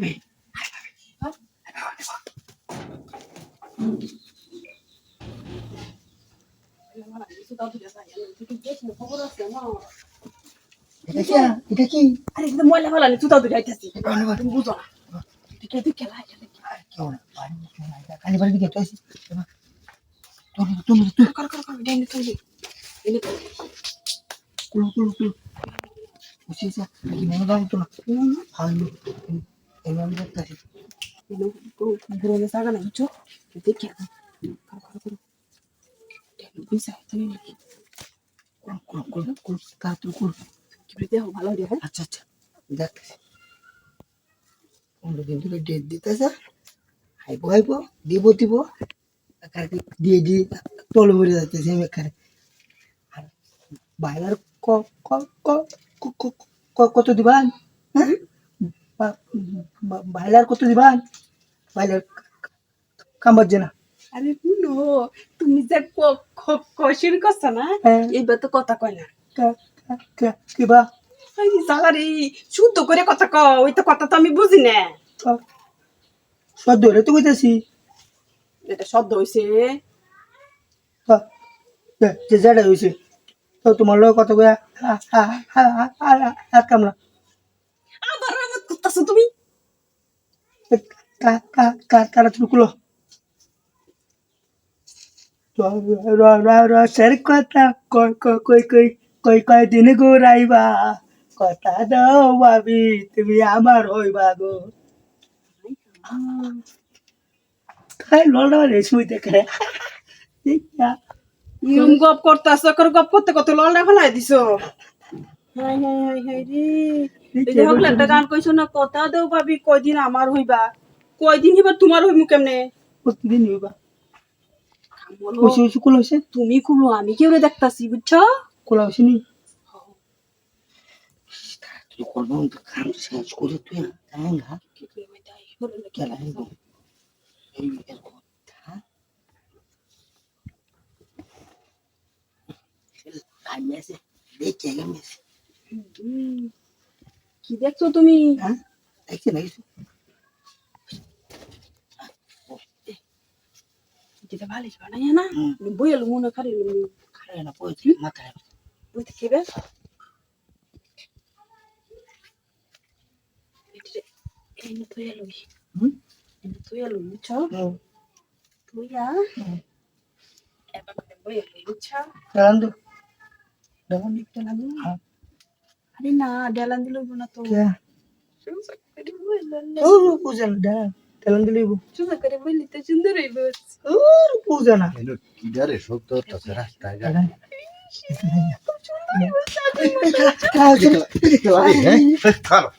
ভাবি এটা কি এটা কি আরে কিন্তু ময়লা ফেলা নি তুতাও দুটো আইতাছি তুমি তুমি তুমি কর কর কর ডাইনে তুলি এনে কুলু কুলু কুলু বুঝছি কি মনে ভালো এই আমি দেখতেছি এনে বুড়ো নে সাগা না বুঝছ দেখে কর কর কর ডাইনে বুঝা তুমি নাকি কুলু কুলু কুলু কুলু তাড়াতাড়ি কুলু কি বলে দেখো ভালো রে হ্যাঁ আচ্ছা আচ্ছা দেখতেছি পনেরো দিন ধরে ডেট দিতেছে হাইবো হাইবো দিব দিব একারে দিয়ে দিয়ে তলে ভরে যাচ্ছে আমি এখানে আর ক ক- ক- ক- কত দিবান হ্যাঁ বাইলার কত দিবান বাইলার কাম বাজছে না আরে শুনো তুমি যে কোশ্চেন করছ না হ্যাঁ এইবার তো কথা কয় না কা- কা- কা- কিবা এই সালারি শুদ্ধ করে কথা ক ওই তো কথা তো আমি বুঝি না সদ্য রে তো কইতাছি এটা শব্দ হইছে হ্যাঁ, যে যেটা হইছে তো তোমার লোক কত কয়া হাত কামলা আবার করতেছো তুমি? লড়া গপ করতে কত ললটা ফেলাই দিছো? হাই হাই হাই হাই রে এই যে হকলে একটা গান কইছো না কথা দেও ভাবি কয়দিন আমার হইবা কয়দিন হইবা তোমার হইমু কেমনে প্রতিদিন হইবা বলো, কইছে কইছে কুলো হইছে তুমি কুলো আমি কেউ দেখতাছি বুঝছ কুলো হইছে নি তুই করব তো কাম শেষ করে তুই তাই না খেলা হইব এই এর কথা আমি আছে দেখে আমি আছে হুম, কি দেখছ তুমি? হ্যাঁ দেখছি না কিছু যেটা ভালো বানাই না হুম। বইয়াল মনে খালি খারে না পড়েছি মাথায় বইতে খেবে। এই না তুই এলো হুম? তুই এলো বুঝছ? হুম। তুই আ। এবার বইয়াল বুঝছ? দাঁড়ান তো দাঁড়ান ডেলান দিল হ্যাঁ। আরে না ডেলান দিল না তো পূজন দাঁড়ান দাঁড়ান দিলে সুন্দর করে বইলি তো সুন্দর হইব ও পূজা না কিদারে শব্দ হচ্ছে রাস্তায় যা দাঁড়ান খারাপ